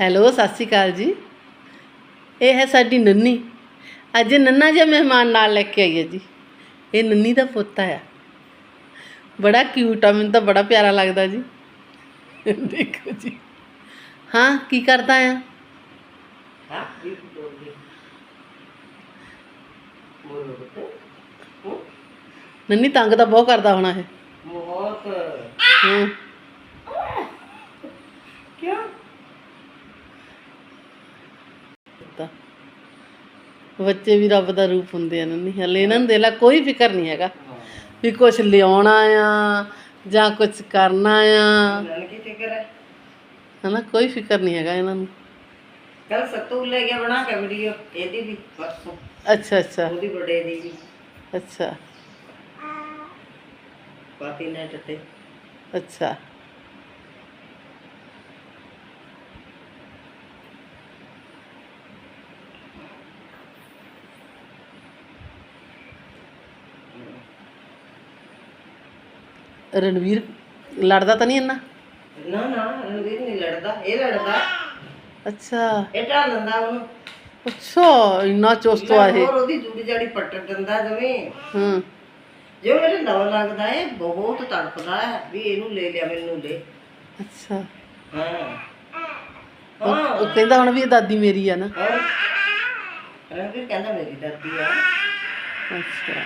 Hello ਸਤਿ ਸ਼੍ਰੀ ਅਕਾਲ ਜੀ। ਇਹ ਹੈ ਸਾਡੀ ਨੰਨੀ। ਅੱਜ ਨੰਨਾ ਜਿਹਾ ਮਹਿਮਾਨ ਨਾਲ ਲੈ ਕੇ ਆਈ ਹੈ ਜੀ। ਇਹ ਨੰਨੀ ਦਾ ਪੋਤਾ ਆ। ਬੜਾ ਕਿਊਟ ਆ ਮੈਨੂੰ ਤਾਂ ਬੜਾ ਪਿਆਰਾ ਲੱਗਦਾ ਜੀ। ਦੇਖੋ ਜੀ। ਹਾਂ ਕੀ ਕਰਦਾ ਆ? ਨੰਨੀ ਤੰਗ ਤਾਂ ਬਹੁਤ ਕਰਦਾ ਹੋਣਾ ਇਹ। ਬਹੁਤ। ਹੂੰ। ਤਾਂ ਬੱਚੇ ਵੀ ਰੱਬ ਦਾ ਰੂਪ ਹੁੰਦੇ ਆ ਨੰਨੀ। ਹਲੇ ਇਹਨਾਂ ਨੂੰ ਦੇ ਲਾ ਕੋਈ ਫਿਕਰ ਨਹੀਂ ਹੈਗਾ ਵੀ ਕੁਝ ਲਿਆਉਣਾ ਆ ਜਾਂ ਕੁਝ ਕਰਨਾ ਆ। ਹਨਾ ਕੋਈ ਫਿਕਰ ਨਹੀਂ ਹੈਗਾ ਇਹਨਾਂ ਨੂੰ। ਕੱਲ ਸੱਤੂ ਲੈ ਗਿਆ ਬਣਾ ਕੇ ਵੀਡੀਓ ਇਹਦੀ ਵੀ ਪਰਸੋਂ। ਅੱਛਾ ਅੱਛਾ। ਉਹਦੀ ਬੜੇ ਦੀ ਵੀ। ਅੱਛਾ। ਪਾਤੀ ਨੈਟ ਤੇ। ਅੱਛਾ। ਰਣਵੀਰ ਲੜਦਾ ਤਾਂ ਨਹੀਂ ਇੰਨਾ? ਨਾ ਨਾ ਰਣਵੀਰ ਨਹੀਂ ਲੜਦਾ ਇਹ ਲੜਦਾ। ਅੱਛਾ। ਇਹ ਢਾਲ ਲੈਂਦਾ ਉਹਨੂੰ। ਅੱਛਾ ਇੰਨਾ ਚੁਸਤ ਆ ਇਹ। ਹੋਰ ਉਹਦੀ ਜੂੜੀ ਜਾੜੀ ਪੱਟ ਦਿੰਦਾ ਜਵੇਂ ਹੂੰ। ਜੋ ਮੇਰੇ ਲਵ ਲੱਗਦਾ ਹੈ ਬਹੁਤ ਤੜਪਦਾ ਹੈ ਵੀ ਇਹਨੂੰ ਲੈ ਲਿਆ ਮੈਨੂੰ ਲੈ ਅੱਛਾ। ਹਾਂ। ਉਹ ਹਾਂ। ਉਹ ਕਹਿੰਦਾ ਹੁਣ ਵੀ ਇਹ ਦਾਦੀ ਮੇਰੀ ਆ ਨਾ। ਹੋਰ ਰਣਵੀਰ ਕਹਿੰਦਾ ਮੇਰੀ ਦਾਦੀ ਆ। ਅੱਛਾ।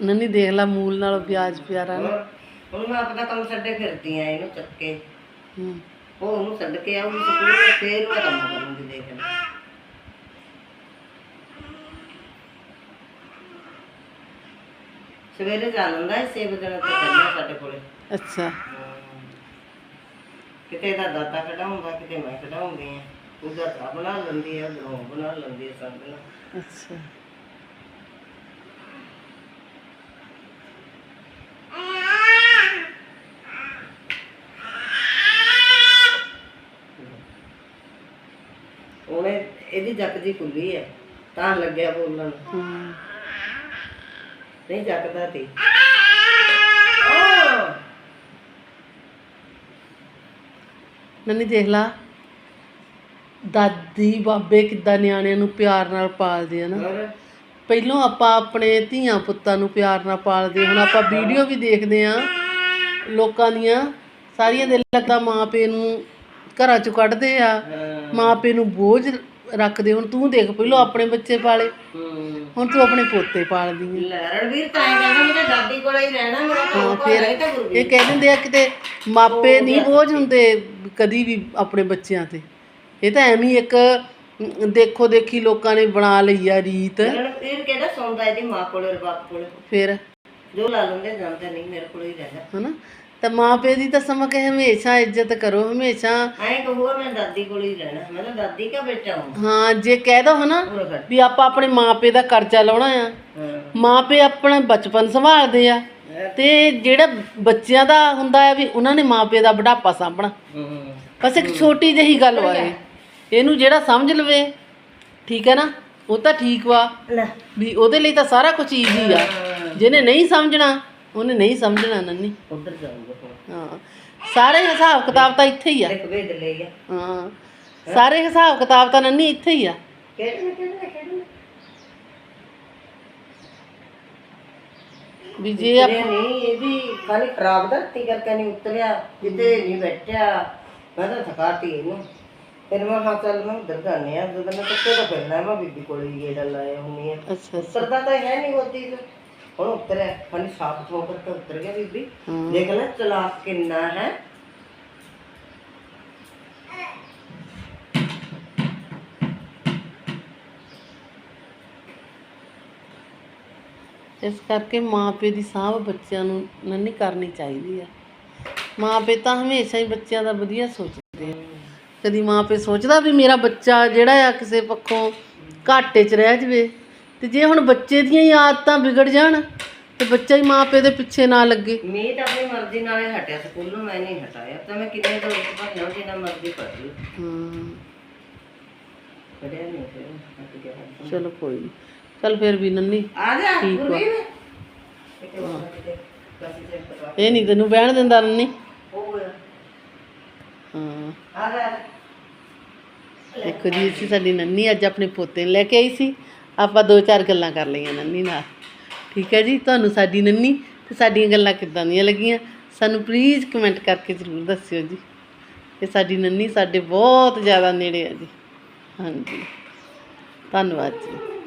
ਨੰਨੀ ਦੇਖ ਲਾ ਮੂਲ ਨਾਲੋਂ ਪਿਆਜ ਪਿਆਰਾ ਨਾ। ਹੁਣ ਮੈਂ ਆਪਣਾ ਕੰਮ ਛੱਡੇ ਫਿਰਦੀ ਆ ਇਹਨੂੰ ਚੱਕ ਕੇ। ਹੂੰ। ਉਹ ਉਹਨੂੰ ਛੱਡ ਕੇ ਆਊਗੀ ਸਕੂਲ ਫੇਰ ਮੈਂ ਕੰਮ ਕਰੂੰਗੀ ਦੇਖ ਲੈ। ਸਵੇਰੇ ਜਾ ਲੰਦਾ ਹੈ 6 ਵਜੇ ਤੋਂ ਪਹਿਲਾਂ ਸਾਡੇ ਕੋਲੇ। ਅੱਛਾ। ਕਿਤੇ ਦਾ ਦਾਤਾ ਕਢਾਉਂਦਾ ਕਿਤੇ ਮੈਂ ਕਢਾਉਂਦੀ ਆ। ਉਹਦਾ ਬਣਾ ਲੈਂਦੀ ਆ ਉਹ ਬਣਾ ਲੈਂਦੀ ਆ ਸਭ ਨਾਲ ਅੱਛਾ। ਇਹਦੀ ਜੱਕ ਜੀ ਖੁੱਲੀ ਹੈ ਤਾਂ ਲੱਗਿਆ ਬੋਲਣ ਨਹੀਂ ਜੱਕਦਾ ਤੇ। ਨੰਨੀ ਦੇਖ ਲਾ ਦਾਦੀ ਬਾਬੇ ਕਿੱਦਾਂ ਨਿਆਣਿਆਂ ਨੂੰ ਪਿਆਰ ਨਾਲ ਪਾਲਦੇ ਆ ਨਾ। ਹੋਰ? ਪਹਿਲੋਂ ਆਪਾਂ ਆਪਣੇ ਧੀਆਂ ਪੁੱਤਾਂ ਨੂੰ ਪਿਆਰ ਨਾਲ ਪਾਲਦੇ ਹੁਣ ਆਪਾਂ ਵੀਡੀਓ ਵੀ ਦੇਖਦੇ ਆ ਲੋਕਾਂ ਦੀਆਂ। ਸਾਰੀਆਂ ਦੇ ਲੱਗਦਾ ਮਾਂ ਪਿਓ ਨੂੰ ਘਰਾਂ ਚੋਂ ਕੱਢਦੇ ਆ ਮਾਂ ਪਿਓ ਨੂੰ ਬੋਝ ਰੱਖਦੇ ਹੁਣ ਤੂੰ ਦੇਖ ਪਹਿਲੋਂ ਆਪਣੇ ਬੱਚੇ ਪਾਲੇ। ਹੂੰ। ਹੁਣ ਤੂੰ ਆਪਣੇ ਪੋਤੇ ਪਾਲਦੀ ਹੈ ਲੈ ਰਣਵੀਰ ਤਾਂ ਇਹ ਕਹਿੰਦਾ ਮੇਰੇ ਦਾਦੀ ਕੋਲੇ ਹੀ ਰਹਿਣਾ ਮੇਰਾ ਹਾਂ ਘਰ ਫਿਰ ਹੈ ਤਾਂ ਗੁਰੂ ਇਹ ਕਹਿ ਦਿੰਦੇ ਆ ਕਿਤੇ ਮਾਪੇ ਨਹੀਂ ਬੋਝ ਹੁੰਦੇ ਕਦੀ ਵੀ ਆਪਣੇ ਬੱਚਿਆਂ ਤੇ। ਇਹ ਤਾਂ ਐਵੇਂ ਹੀ ਇੱਕ ਅਮ, ਦੇਖੋ ਦੇਖੀ ਲੋਕਾਂ ਨੇ ਬਣਾ ਲਈ ਆ ਰੀਤ। ਰਣਵੀਰ ਕਿਹੜਾ ਸੌਂਦਾ ਇਹਦੀ ਮਾਂ ਕੋਲੇ ਔਰ ਬਾਪ ਕੋਲੇ। ਫਿਰ? ਜੋ ਲਾ ਲੈਂਦੇ ਜਾਂਦੇ ਨਹੀਂ ਮੇਰੇ ਕੋਲੇ ਹੀ ਰਹਿੰਦਾ ਹਨਾ? ਤਾਂ ਮਾਂ ਪਿਓ ਦੀ ਤਾਂ ਸਮਾਂ ਕਿ ਹਮੇਸ਼ਾ ਇੱਜ਼ਤ ਕਰੋ ਹਮੇਸ਼ਾ। ਐਂ ਕਹੂਗਾ ਮੈਂ ਦਾਦੀ ਕੋਲੇ ਹੀ ਰਹਿਣਾ। ਮੈਂ ਤਾਂ ਦਾਦੀ ਕਾ ਬੇਟਾ ਹਾਂ। ਹਾਂ ਜੇ ਕਹਿ ਦੋ ਹਨਾ ਵੀ ਆਪਾਂ ਆਪਣੇ ਮਾਂ ਪਿਓ ਦਾ ਕਰਜ਼ਾ ਲਾਉਣਾ ਆ। ਹਾਂ। ਮਾਂ ਪਿਓ ਆਪਣਾ ਬਚਪਨ ਸੰਭਾਲਦੇ ਆ। ਤੇ ਜਿਹੜਾ ਬੱਚਿਆਂ ਦਾ ਹੁੰਦਾ ਹੈ ਵੀ ਉਹਨਾਂ ਨੇ ਮਾਂ ਪਿਓ ਦਾ ਬੁਢਾਪਾ ਸਾਂਭਣਾ। ਬਸ ਇੱਕ ਛੋਟੀ ਜਿਹੀ ਗੱਲ ਵਾ ਇਹ। ਇਹਨੂੰ ਜਿਹੜਾ ਸਮਝ ਲਵੇ ਠੀਕ ਹੈ ਨਾ ਉਹ ਤਾਂ ਠੀਕ ਵਾ। ਵੀ ਉਹਦੇ ਲਈ ਤਾਂ ਸਾਰਾ ਕੁਝ ਈਜ਼ੀ ਆ। ਜਿਹਨੇ ਨਹੀਂ ਸਮਝਣਾ ਉਹਨੇ ਨਹੀਂ ਸਮਝਣਾ ਨੰਨੀ। ਉਧਰ ਜਾਊਗਾ ਹਾਂ ਸਾਰੇ ਹਿਸਾਬ ਕਿਤਾਬ ਤਾਂ ਇੱਥੇ ਹੀ ਆ। ਇੱਕ ਵੇਦ ਲੈ ਗਿਆ ਹਾਂ ਸਾਰੇ ਹਿਸਾਬ ਕਿਤਾਬ ਤਾਂ ਨੰਨੀ ਇੱਥੇ ਹੀ ਆ। ਕਿਹੜੇ ਕਿਹੜੇ ਕਿਹੜੇ ਵੀ ਜੇ ਆਪ- ਨਹੀਂ ਇਹਦੀ ਖਾਲੀ ਖਰਾਬ ਧਰਤੀ ਕਰਕੇ ਨਹੀਂ ਉਤਰਿਆ ਜਿੱਤੇ ਨਹੀਂ ਬੈਠਿਆ। ਮੈਂ ਤਾਂ ਥਕਾਤੀ ਇਹਨੂੰ। ਫਿਰ ਮੈਂ ਹਾਂ ਚੱਲ ਮੈਂ ਉਧਰ ਜਾਂਦੇ ਆ ਜਦੋਂ ਮੈਂ ਕਿੱਥੇ ਤਾਂ ਫਿਰਨਾ ਮੈਂ ਬੀਬੀ ਕੋਲ ਹੀ ਗੇੜਾ ਲਾਇਆ ਹੁੰਨੀ ਆ ਅੱਛਾ ਉਤਰਦਾ ਤਾਂ ਹੈ ਨਹੀਂ ਤੇ ਹੁਣ ਉਤਰਿਆ ਖਾਲੀ ਸਾਫ਼ ਹੋ ਕਰਕੇ ਉਤਰ ਗਿਆ ਬੀਬੀ। ਦੇਖ ਲੈ ਚਲਾਕ ਕਿੰਨਾ ਹੈ। ਇਸ ਕਰਕੇ ਮਾਂ ਪਿਓ ਦੀ ਸਾਂਭ ਬੱਚਿਆਂ ਨੂੰ ਨੰਨੀ ਕਰਨੀ ਚਾਹੀਦੀ ਆ। ਮਾਂ ਪਿਓ ਤਾਂ ਹਮੇਸ਼ਾ ਹੀ ਬੱਚਿਆਂ ਦਾ ਵਧੀਆ ਸੋਚਦੇ ਆ। ਕਦੀ ਮਾਂ ਪਿਓ ਸੋਚਦਾ ਵੀ ਮੇਰਾ ਬੱਚਾ ਜਿਹੜਾ ਆ ਕਿਸੇ ਪੱਖੋਂ ਘਾਟੇ 'ਚ ਰਹਿ ਜਵੇ। ਤੇ ਜੇ ਹੁਣ ਬੱਚੇ ਦੀਆਂ ਹੀ ਆਦਤਾਂ ਵਿਗੜ ਜਾਣ ਤੇ ਬੱਚਾ ਹੀ ਮਾਂ ਪਿਓ ਦੇ ਪਿੱਛੇ ਨਾ ਲੱਗੇ। ਮੀਤ ਆਪਣੀ ਮਰਜ਼ੀ ਨਾਲ ਹੀ ਹਟਿਆ ਸਕੂਲੋਂ ਮੈਂ ਨਹੀਂ ਹਟਾਇਆ। ਤਾਂ ਮੈਂ ਕਿੰਨੇ ਤੋਂ ਇੱਕ ਭੰਨਾ ਜਿੰਨਾ ਮਰਜ਼ੀ ਕਰ ਲਈ ਹਾਂ। ਕਰਿਆ ਨਹੀਂ ਫਿਰ ਹਟ ਗਿਆ ਚਲੋ ਕੋਈ ਨਹੀਂ ਚੱਲ ਫਿਰ ਵੀ ਨੰਨੀ ਆ ਜਾ ਠੀਕ ਤੇ ਇਹ ਨਹੀਂ ਤੈਨੂੰ ਬਹਿਣ ਦਿੰਦਾ ਨੰਨੀ। ਹਾਂ। ਆ ਜਾ। ਦੇਖੋ ਜੀ ਅਸੀਂ ਸਾਡੀ ਨੰਨੀ ਅੱਜ ਆਪਣੇ ਪੋਤੇ ਨੂੰ ਲੈ ਕੇ ਆਈ ਸੀ। ਆਪਾਂ ਦੋ ਚਾਰ ਗੱਲਾਂ ਕਰ ਲਈਆਂ ਨੰਨੀ ਨਾਲ। ਠੀਕ ਹੈ ਜੀ? ਤੁਹਾਨੂੰ ਸਾਡੀ ਨੰਨੀ ਤੇ ਸਾਡੀਆਂ ਗੱਲਾਂ ਕਿੱਦਾਂ ਦੀਆਂ ਲੱਗੀਆਂ? ਸਾਨੂੰ ਪਲੀਜ਼ ਕਮੈਂਟ ਕਰਕੇ ਜ਼ਰੂਰ ਦੱਸਿਓ ਜੀ। ਤੇ ਸਾਡੀ ਨੰਨੀ ਸਾਡੇ ਬਹੁਤ ਜ਼ਿਆਦਾ ਨੇੜੇ ਆ ਜੀ। ਹਾਂਜੀ। ਧੰਨਵਾਦ ਜੀ।